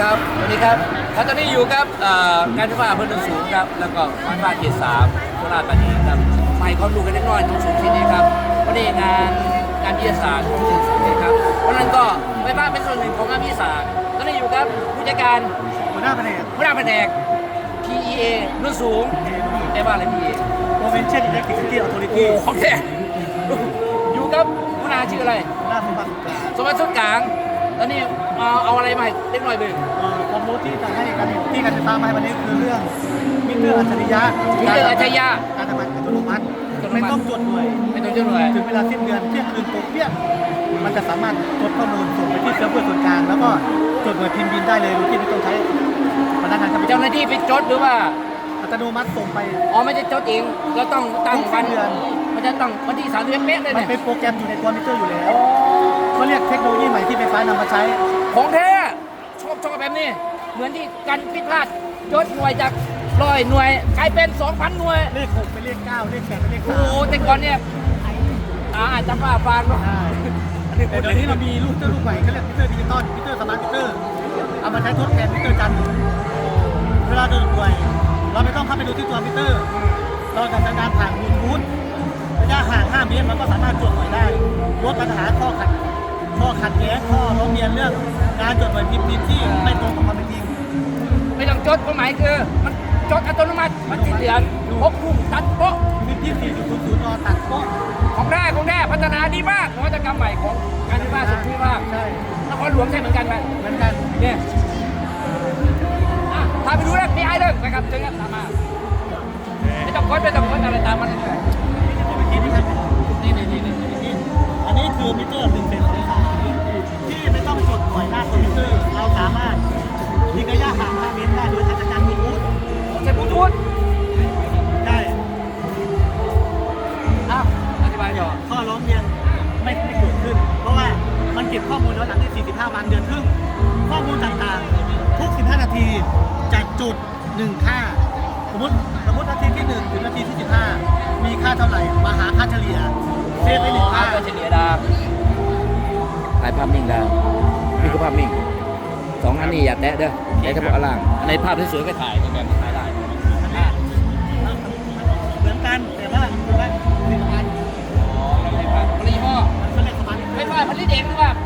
ครับสวัสดีครับครับตอนนี้อยู่กับเอ่อการไฟฟ้าอำเภอโนนสูงครับ แล้วก็ไฟฟ้าเขตสามโคราชธานีครับใหม่เขาดูกันเล็กน้อยตรงสูงที่นี่ครับวันนี้งานการวิทยาศาสตร์ของโนนสูงนี่ครับวันนั้นก็ไฟฟ้าเป็นส่วนหนึ่งของงานวิทยาศาสตร์ตอนนี้อยู่กับผู้จัดการหัวหน้าแผนกหัวหน้าแผนก PEA โนนสูงได้ว่าอะไร PEA Provincial Electricity โอ้ Authority ของแท้อยู่กับหัวหน้าชื่ออะไรหัวหน้าสมบัติสุขการสมบัติสุดกลาง ตอนนี้เอาเอาอะไรมาให้เล็กน้อยเบึงเอ่อความรู้ที่จะให้กันที่การไฟฟ้ามาให้วันนี้คือเรื่องมิเตอร์อัจฉริยะมิเตอร์อัจฉริยะการทำงานอัตโนมัติอัตโนมัติ ไม่ต้องจดหน่วยไม่ต้องเจ้าหน่วยถึงเวลาสิ้นเดือนเที่ยงคืนตรงเปี้ยมันจะสามารถกดข้อมูลส่งไปที่เซิร์ฟเวอร์ส่วนกลางแล้วก็จดหน่วยพิมพ์บินได้เลยโดยที่ไม่ต้องใช้พนักงานคอมพิวเตอเจ้าร์หน้าที่ไปจดหรือว่า อัตโนมัติส่งไป อ๋อไม่ได้จดเองเราต้องตั้งวันทุกเดือน มันจะต้องวันที่สามเดือนเป๊ะเลยมันเนี่ยเป็นโปรแกรมอยู่ในตัวมิเตอร์อยู่แล้ว เขาเรียกเทคโนโลยีใหม่ที่ไฟฟ้านำมาใช้ ของแท้ชอบชอบแบบนี้ เหมือนที่กันพิดพลาดจดหน่วยจากร้อยหน่วยกลายเป็น2,000หน่วย เลขหกเป็นเลขเก้าเลขแปดเป็นเลขโอ้สาโหมแต่ก่อนเนี่ยอ่าจำว่าฟางเนาะ ใช่แต่เดี๋ยวนี้เรามีลูกเตอร์ลูกใหม่เขาเรียกมิเตอร์ดิจิตอลมิเตอร์สมาร์ทมิเตอร์เอามาใช้ทดแทนมิเตอร์จันทร์เวลาโดนป่วย เราไม่ต้องเข้าไปดูที่ตัวมิเตอร์ เราจะทำงานผ่านบลูทูธระยะห่าง 5 เมตรมันก็สามารถจดหน่วยได้ลดปัญหาข้อขัด ข้อขัดแย้งข้อร้องเรียนเรื่องการจดหน่วยพิมพ์บินที่ไม่ตรงกับความเป็นจริงไม่ต้องจดความหมายคือมันจดอัตโนมัติมันสิ้นเดือนพบพุ่งตัดโป๊ะพิมพ์ที่4.00นตัดโป๊ะของแร่ของแร่พัฒนาดีมากนวัตกรรมใหม่ของการไฟฟ้าส่วนภูมิภาคใช่นครหลวงใช่เหมือนกันไหม เก็บข้อมูลย้อนหลังได้45 วันเดือนครึ่ง ข้อมูลต่างๆ ทุก 15 นาทีจะจุด 1 ค่า สมมติสมมตินาทีที่ 1 ถึงนาทีที่ 15 มีค่าเท่าไหร่ มาหาค่าเฉลี่ยเซฟไปหนึ่งค่าก็เฉลี่ยดาวถ่ายภาพนิ่งดาวนี่คือภาพนิ่งสองอันนี้อย่าแตะเด้อแตะเฉพาะอันล่างอันในภาพที่สวยก็ถ่ายแบบนี้ถ่ายได้อะเหมือนกันแต่ว่าคือว่าผลิตภัณฑ์อ๋อเราไม่ภาพผลิตพ่อมันเรียกสมาร์ทไม่ว่าผลิตเองหรือว่าบริษัทผลิต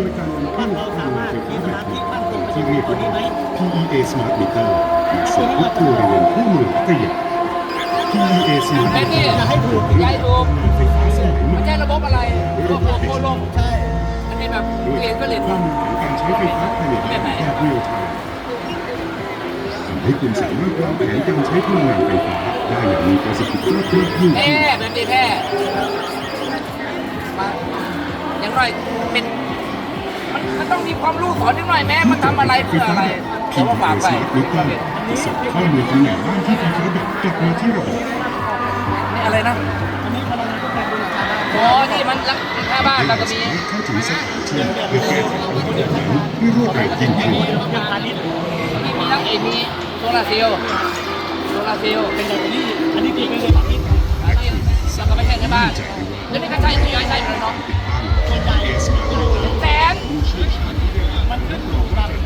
บริการนำว่เข้าเราสามารถมีสมาธิมั่นคงกับที่เรียกว่า PEA Smart Meter มาสู่ทุกครัวเรือนทั่วเมืองพัทยา PEA Smart Meter จะให้ถูกย้ายถูกไม่ใช่ระบบอะไรระบบโคลงใช่อันนี้แบบเรียนก็เรียนข้อมูลของการใช้ไฟฟ้าภายในบ้านแบบเรียลไทม์ทำให้คุณสามารถวางแผนการใช้พลังงานไฟฟ้าได้อย่างมีประสิทธิภาพเพิ่มขึ้นแพ้แบบนี้แพ้อย่างไรเป็น ต้องมีความรู้สอนนิดหน่อยแม้มันทำอะไรเพื่ออะไรเดี๋ยวมาฝากไปลุกขึ้นส่งข้อมูลตำแหน่งบ้านที่ไฟฟ้าดับกลับมาที่ระบบนี่อะไรนะอ๋อที่มันรักค่าบ้านเราก็มีเข้าถึงสถานที่เพื่อแก้ไขปัญหานั้นให้รวดเร็วยิ่งขึ้นมีมีทั้งเอมีโซลาเซลล์โซลาเซลล์เป็นแบตเตอรี่อันนี้คือเป็นเรื่องพาณิชย์แล้วก็แล้วก็ไม่ใช่ในบ้านแล้วนี่ก็ใช่ที่ย้ายใช่เลยเนาะส่วนให 待っててもおられる。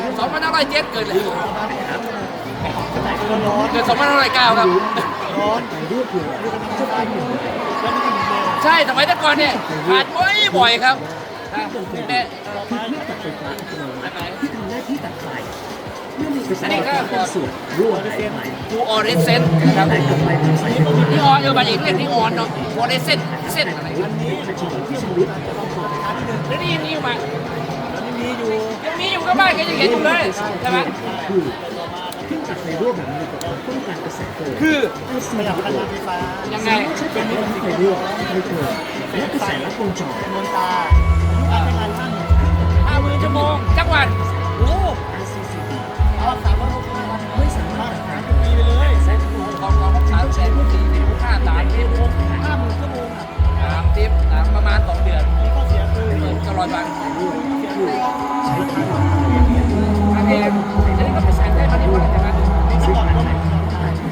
2507เกิดเลยเกิด2509ครับไปรวบรวมจะเป็นหนึ่งใช่สมัยแต่ก่อนเนี่ยขาดบ่อยบ่อยๆครับแต่คือเครื่องตัดไฟฟ้าอัตโนมัติที่ทำหน้าที่ตัดไฟเมื่อมีกระแสไฟฟ้าบางส่วนรั่วหายไปดูออเรสเซนนะครับแต่กลับไปทางสายไฟฟ้านี่ออนเออบันเอกเรียกนี่ออนเนาะออเรสเซนเส้นอะไรครับทันทีที่ชำรุดต้องโทรไปแล้วนี่ยังมีอยู่ไห มมีอยู่ยังมีอยู่ก็บ้านก็ยังเห็นอยู่เลยใช่ไหมคือเครื่องตัดไฟรั่วแบบนี้อุปกรณ์ป้องกันกระแสเกินคือให้สประมาหยัดร์พทลังงานไฟฟ้ายังไงใช้การให้ไฟรั่วไฟเกินและกระแสลัดวงจรจำนวนตาอายุการใช้งานท่านห้าหมื่นชั่วโมงจักวันโอ้ RCCD เอาสามร้อยหกสิบห้าวันไม่สามารถหาปีไปเลยแสนของของสามแสนสี่สิบห้าสามสิบหกห้าหมื่นชั่วโมงอะสามสิบสามประมาณสองเดือนมีข้อเสียคือเปิดตลอดวัน ใช้ทางทางเองอันนี้ก็เป็นแสนได้มาที่วันใช่ไหมมีสปอร์ต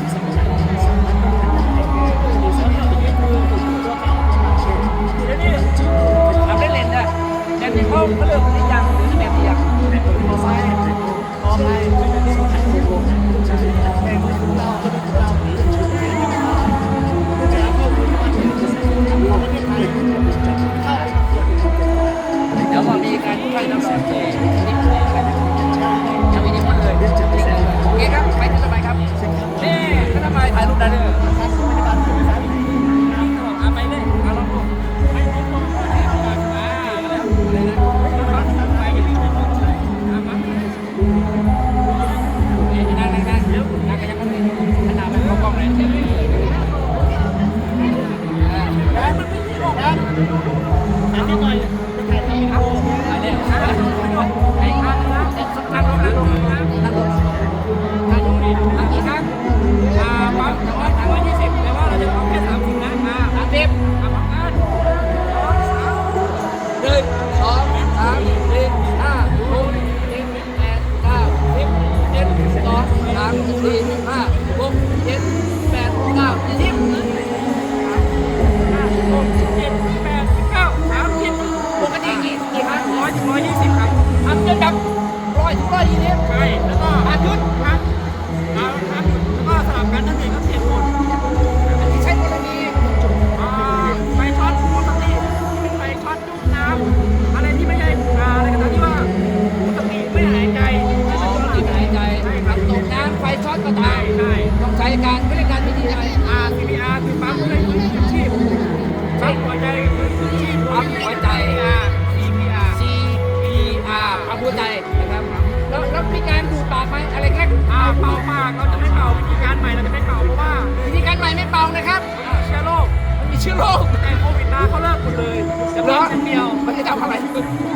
าปากเราจะไม่เป่าวิธีการใหม่เราจะไม่เป่าเพราะว่าวิธีการใหม่ไม่เป่านะครับเชื้อโรคมันมีเชื้อโรคแต่โควิดมาเขาเลิกหมดเลยจะร้อนเดียวมันจะทำอะไร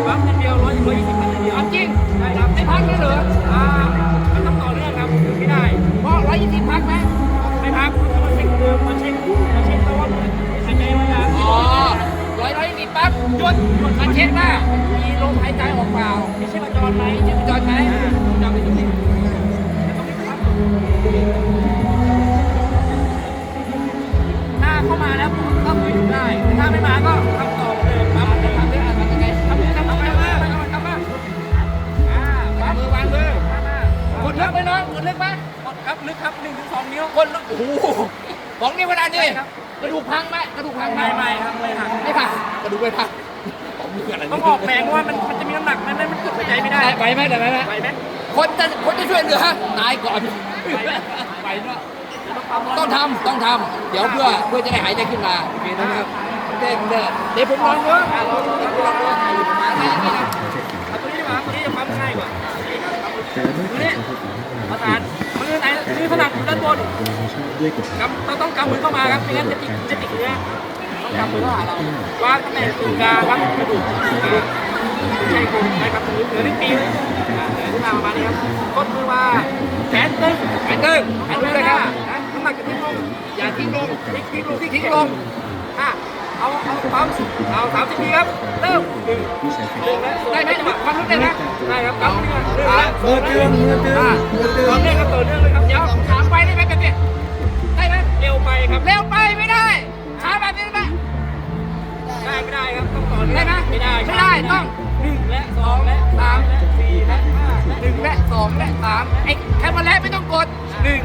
ร้อนเดียวร้อยร้อยยี่สิบพันเดียวจริงใช่ครับไม่พักเลยเหรออ่ามันต้องต่อเนื่องครับไม่ได้เพราะร้อยยี่สิบพักไหมไม่ กพังไหมกระดูกพังไหมไม่ครับไม่พังไม่พังกระดูกไม่พังต้องออกแรงว่ามันมันจะมีน้ำหนักมันมันกดหายใจไม่ได้ไหวไหมไหวไหมไหวไหมคนจะคนจะช่วยเหลือตายก่อนไหวเนาะต้องทำต้องทำเดี๋ยวเพื่อเพื่อจะได้หายใจขึ้นมาโอเคนะครับเด็กเด็กเดี๋ยวผมลองดูลองดูลองดูลองดูมาให้นี่นะเอาตัวนี้ดีกว่าตัวนี้จะปั๊มง่ายกว่าตัวนี้ ประสานมือไหนมือถนัดอยู่ด้านบนด้วยกฎกำเราต้องกำมือเข้ามาครับไม่งั้นจะติดจะติดเนื้อต้องกำมือเข้าหาเราวางตำแหน่งตรงกลางวางกระดูกใช่คุณใช่ครับมือเหนือนิ้วตีเลยเหนือขึ้นมาประมาณนี้ครับกดมือมาแขนตึงแขนตึงแขนตึงเลยครับน้ำหนักจะทิ้งลงอย่าทิ้งลงทิ้งทิ้งลงทิ้งลงอะ เอาเอาความสเอาสามสิบทีครับเริ่มหนึ่งหองแล้วได้ไหมจังหวะความรู้ได้นะได้ครับเอาหนึ่งแล้วเปิดเตือนเตือนเตือนเตือนเนื่องครับต่อเนื่องเลยครับเดี๋ยวถามไปได้ไหมแบบนี้ได้ไหมเร็วไปครับเร็วไปไม่ได้ช้าแบบนี้ได้ไหมได้ไม่ได้ครับต้องต่อเนื่องได้ไหมไม่ได้ไม่ได้ต้องหนึ่งและสองและสามและสี่และห้าหนึ่งและสองและสามไอ้แค่มาแล้วไม่ต้องกดหนึ่ง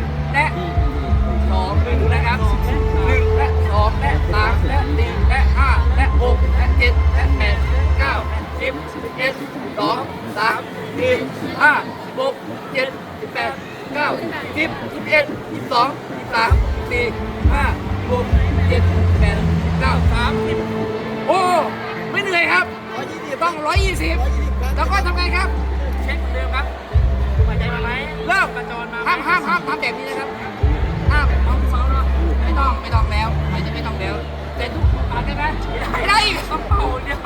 บสิบเอ็ดสิบสองสามสี่ห้าสิบหกเจ็ดสิบแปดเก้าสิบสิบเอ็ดสิบสองสิบสามสิบสี่สิบห้าสิบหกเจ็ดสิบแปดสิบเก้าสามสิบโอ้ไม่เหนื่อยครับต้อง120แล้วก็ทำไงครับ เช็คเหมือนเดิมครับหายใจมาไหมเริ่มกระจรมาห้ามห้ามห้ามทำแบบนี้นะครับ ได้ไหมไม่ได้อีกต้องเป่าเนี่ย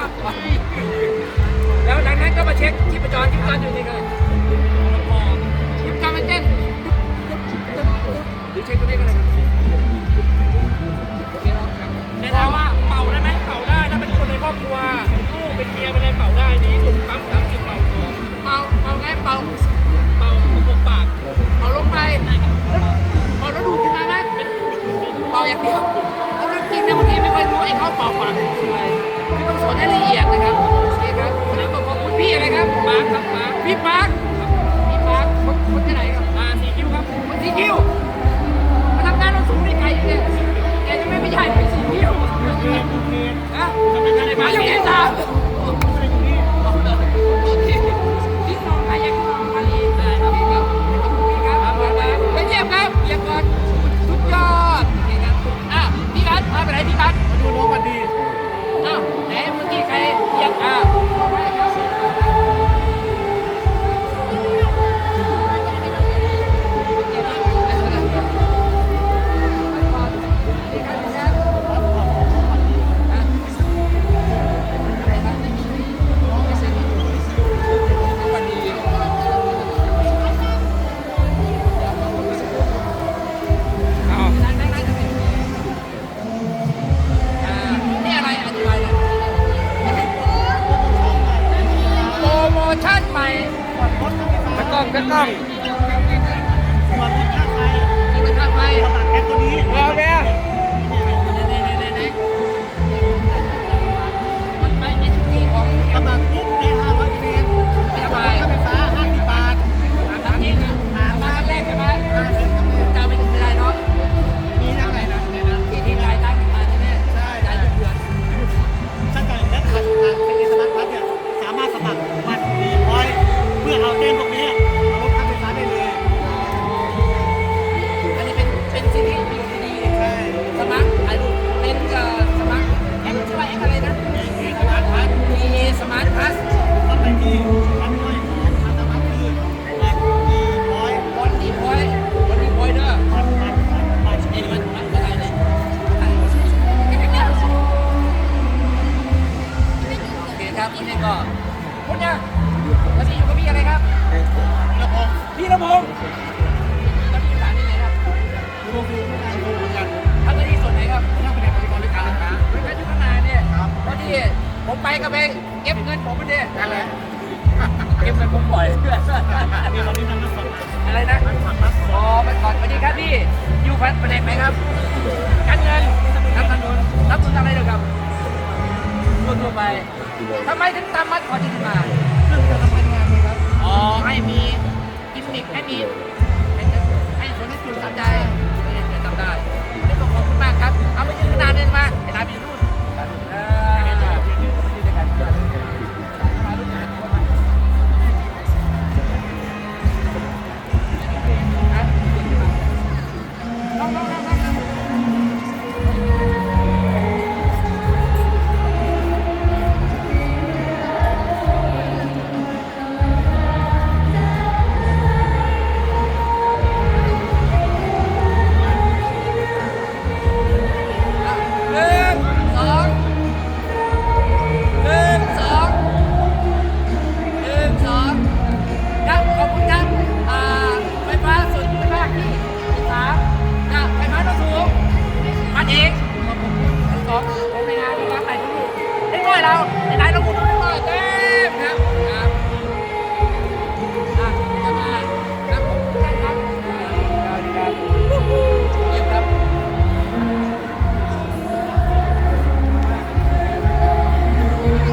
แล้วหลังนั้นก็มาเช็คที่ประจรที่ประจรอยู่นี่เลยที่ประจรมันเต้นหรือเช็คตัวนี้ก็ได้ครับโอเคเนะครับในถาว่าเป่าได้ไหมเป่าได้ถ้าเป็นคนในครอบครัวลูกเป็นเมียเป็นอะไรเป่าได้ดีสุดปั๊มสามสิบเป่าเป่าเป่าไงเป่าเป่าหกปากเอาลงไปเอาแล้วดูดขึ้นมาไหมเป่าอย่างเดียว ยบางทีไม่ค่อยรู้ไอ้เขาเป่าปากคืออะไรคือต้องสอนให้ละเอียดนะครับโอเคครับวันนี้ต้องขอบคุณพี่อะไรครับปาร์คครับปาร์คพี่ปาร์คพี่ปาร์คคนคนที่ไหนครับอ่าสีคิ้วครับคนที่คิวมาทำงานเราสูงได้ไกลเนี่ยแกจะไม่ไม่ใช่ไปสีคิวนะมาอยู่ที่สา ชั่นใหม่ตะกล้องตะกล้องส่วนรถค่าไฟที่มันทำไปสมัครแอปตัวนี้รอแม่ บเงินผมมันเนี่ยนั่นแหละเก็บเงินผมบ่อยนี่วันนี้นำมาสดอะไรนะมันผักรับอ๋อไปก่อนสวัสดีครับพี่อยู่พันประเด็นไหมครับการเงินรับเงินรับทุนอะไรเดี๋ยวครับทั่วๆไปทำไมถึงตามมัดคอที่มาซึ่งจะทำงานงานนี้ครับอ๋อให้มีกิมมิคให้มี